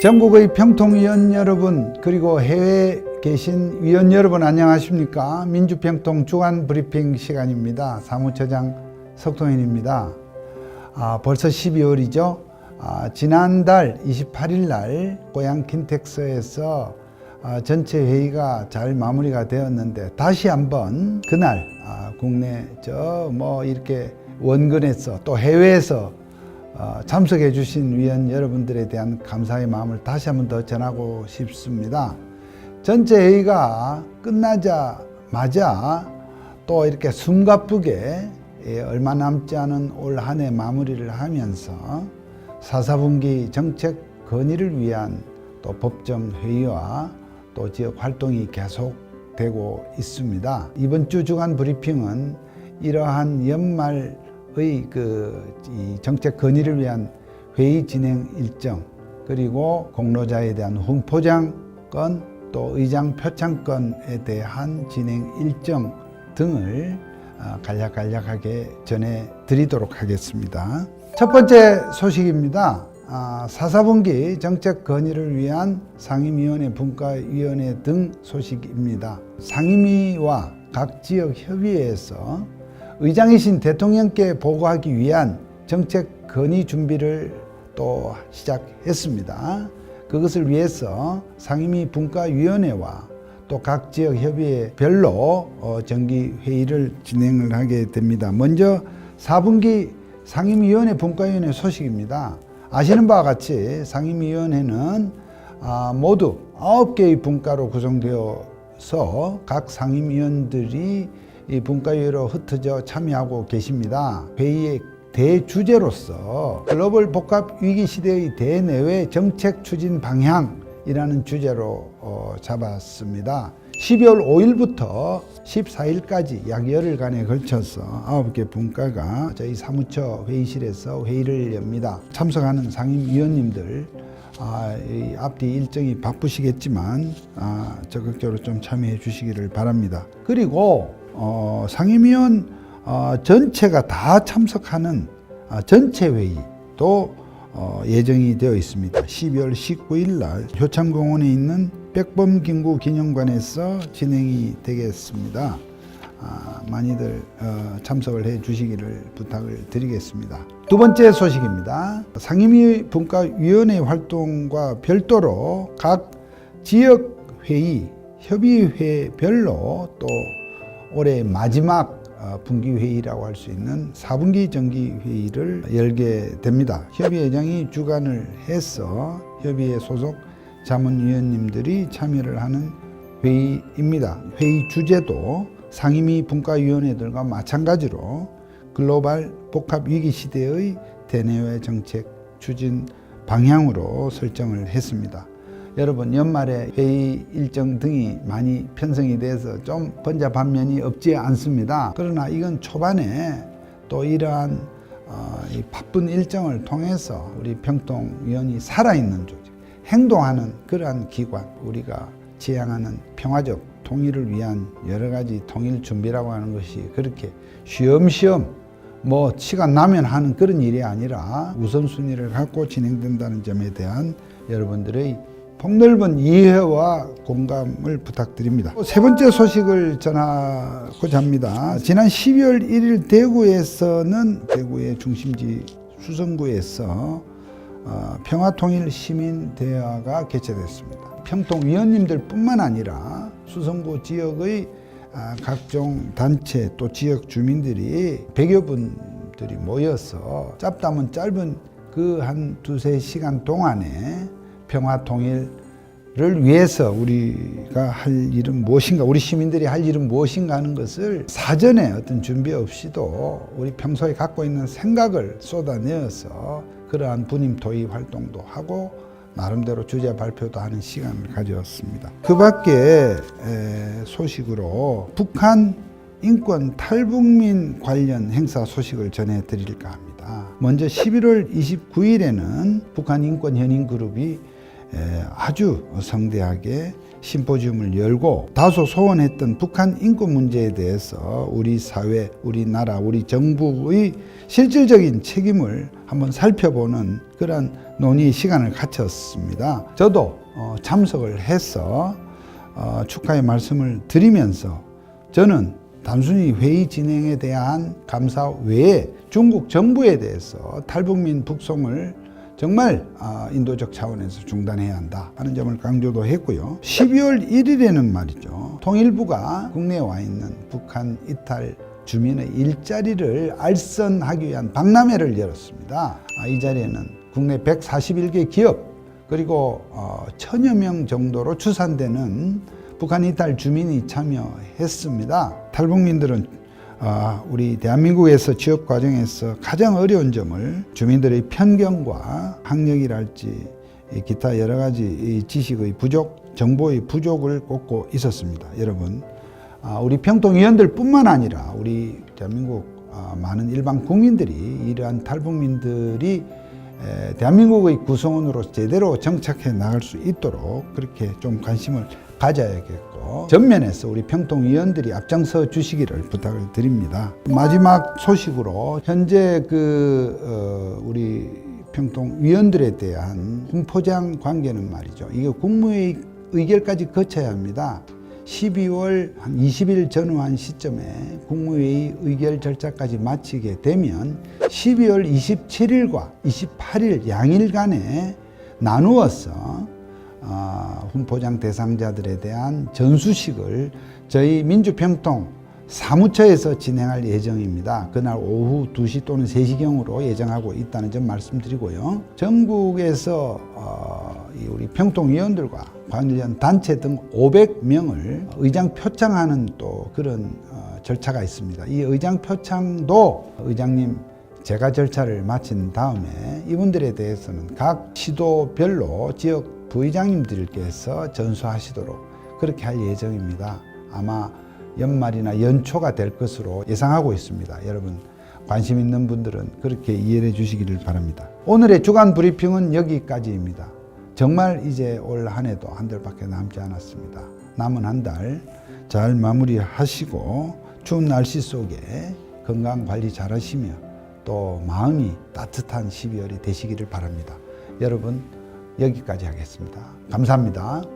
전국의 평통위원 여러분 그리고 해외에 계신 위원 여러분 안녕하십니까? 민주평통 주간 브리핑 시간입니다. 사무처장 석동현입니다. 아, 벌써 12월이죠? 아, 지난달 28일 날 고향 킨텍스에서 아, 전체 회의가 잘 마무리가 되었는데 다시 한번 그날 아, 국내 저 뭐 이렇게 원근에서 또 해외에서 어, 참석해 주신 위원 여러분들에 대한 감사의 마음을 다시 한번 더 전하고 싶습니다. 전체 회의가 끝나자마자 또 이렇게 숨가쁘게 예, 얼마 남지 않은 올 한 해 마무리를 하면서 사사분기 정책 건의를 위한 또 법정 회의와 또 지역 활동이 계속되고 있습니다. 이번 주 주간 브리핑은 이러한 연말 의 그 이 정책 건의를 위한 회의 진행 일정 그리고 공로자에 대한 훈포장건 또 의장 표창건에 대한 진행 일정 등을 어, 간략간략하게 전해 드리도록 하겠습니다. 첫 번째 소식입니다. 아, 사사분기 정책 건의를 위한 상임위원회, 분과위원회 등 소식입니다. 상임위와 각 지역 협의회에서 의장이신 대통령께 보고하기 위한 정책 건의 준비를 또 시작했습니다. 그것을 위해서 상임위 분과위원회와 또 각 지역 협의회별로 어, 정기 회의를 진행을 하게 됩니다. 먼저 4분기 상임위원회 분과위원회 소식입니다. 아시는 바와 같이 상임위원회는 아, 모두 9개의 분과로 구성되어서 각 상임위원들이 이 분과위로 흩어져 참여하고 계십니다. 회의의 대주제로서 글로벌 복합 위기 시대의 대내외 정책 추진 방향이라는 주제로 어, 잡았습니다. 12월 5일부터 14일까지 약 열흘간에 걸쳐서 9개 분과가 저희 사무처 회의실에서 회의를 엽니다. 참석하는 상임위원님들 아, 이 앞뒤 일정이 바쁘시겠지만 아, 적극적으로 좀 참여해 주시기를 바랍니다. 그리고 어, 상임위원 어, 전체가 다 참석하는 아, 전체 회의도 어, 예정이 되어 있습니다. 12월 19일 날 효창공원에 있는 백범김구 기념관에서 진행이 되겠습니다. 아, 많이들 어, 참석을 해 주시기를 부탁을 드리겠습니다. 두 번째 소식입니다. 상임위 분과위원회 활동과 별도로 각 지역 회의, 협의회별로 또 올해 마지막 어, 분기 회의라고 할 수 있는 4분기 정기 회의를 열게 됩니다. 협의회장이 주관을 해서 협의회 소속 자문위원님들이 참여를 하는 회의입니다. 회의 주제도 상임위 분과위원회들과 마찬가지로 글로벌 복합 위기 시대의 대내외 정책 추진 방향으로 설정을 했습니다. 여러분 연말에 회의 일정 등이 많이 편성이 돼서 좀 번잡한 면이 없지 않습니다. 그러나 이건 초반에 또 이러한 어, 이 바쁜 일정을 통해서 우리 평통위원이 살아있는 조직, 행동하는 그러한 기관, 우리가 지향하는 평화적 통일을 위한 여러 가지 통일 준비라고 하는 것이 그렇게 쉬엄쉬엄 뭐 시간 나면 하는 그런 일이 아니라 우선순위를 갖고 진행된다는 점에 대한 여러분들의 폭넓은 이해와 공감을 부탁드립니다. 세 번째 소식을 전하고자 합니다. 지난 12월 1일 대구에서는 대구의 중심지 수성구에서 어, 평화통일 시민대화가 개최됐습니다. 평통위원님들 뿐만 아니라 수성구 지역의 아, 각종 단체 또 지역 주민들이 100여 분들이 모여서 짧다면 짧은 그 한 두세 시간 동안에 평화 통일을 위해서 우리가 할 일은 무엇인가, 우리 시민들이 할 일은 무엇인가 하는 것을 사전에 어떤 준비 없이도 우리 평소에 갖고 있는 생각을 쏟아내어서 그러한 분임 토의 활동도 하고 나름대로 주제 발표도 하는 시간을 가졌습니다. 그 밖에 소식으로 북한 인권 탈북민 관련 행사 소식을 전해드릴까 합니다. 먼저 11월 29일에는 북한 인권 현인 그룹이 아주 성대하게 심포지움을 열고 다소 소원했던 북한 인권 문제에 대해서 우리 사회, 우리나라, 우리 정부의 실질적인 책임을 한번 살펴보는 그런 논의 시간을 갖췄습니다. 저도 어, 참석을 해서 어, 축하의 말씀을 드리면서 저는 단순히 회의 진행에 대한 감사 외에 중국 정부에 대해서 탈북민 북송을 정말 아, 인도적 차원에서 중단해야 한다 하는 점을 강조도 했고요. 12월 1일에는 말이죠. 통일부가 국내에 와 있는 북한 이탈 주민의 일자리를 알선하기 위한 박람회를 열었습니다. 아, 이 자리에는 국내 141개 기업 그리고 어, 천여 명 정도로 추산되는 북한 이탈 주민이 참여했습니다. 탈북민들은 아, 우리 대한민국에서 취업 과정에서 가장 어려운 점을 주민들의 편견과 학력이랄지 이 기타 여러 가지 이 지식의 부족, 정보의 부족을 꼽고 있었습니다. 여러분, 아, 우리 평통위원들뿐만 아니라 우리 대한민국 아, 많은 일반 국민들이 이러한 탈북민들이 에, 대한민국의 구성원으로 제대로 정착해 나갈 수 있도록 그렇게 좀 관심을 가져야겠고 전면에서 우리 평통위원들이 앞장서 주시기를 부탁을 드립니다. 마지막 소식으로 현재 그 어, 우리 평통위원들에 대한 훈포장 관계는 말이죠. 이게 국무회의 의결까지 거쳐야 합니다. 12월 한 20일 전후한 시점에 국무회의 의결 절차까지 마치게 되면 12월 27일과 28일 양일간에 나누어서 어, 훈포장 대상자들에 대한 전수식을 저희 민주평통 사무처에서 진행할 예정입니다. 그날 오후 2시 또는 3시경으로 예정하고 있다는 점 말씀드리고요. 전국에서 어, 이 우리 평통위원들과 관련 단체 등 500명을 의장 표창하는 또 그런 어, 절차가 있습니다. 이 의장 표창도 의장님 제가 절차를 마친 다음에 이분들에 대해서는 각 시도별로 지역 부의장님들께서 전수하시도록 그렇게 할 예정입니다. 아마 연말이나 연초가 될 것으로 예상하고 있습니다. 여러분 관심 있는 분들은 그렇게 이해해 주시기를 바랍니다. 오늘의 주간 브리핑은 여기까지입니다. 정말 이제 올 한 해도 한 달밖에 남지 않았습니다. 남은 한 달 잘 마무리하시고 추운 날씨 속에 건강 관리 잘 하시며 또 마음이 따뜻한 12월이 되시기를 바랍니다. 여러분 여기까지 하겠습니다. 감사합니다.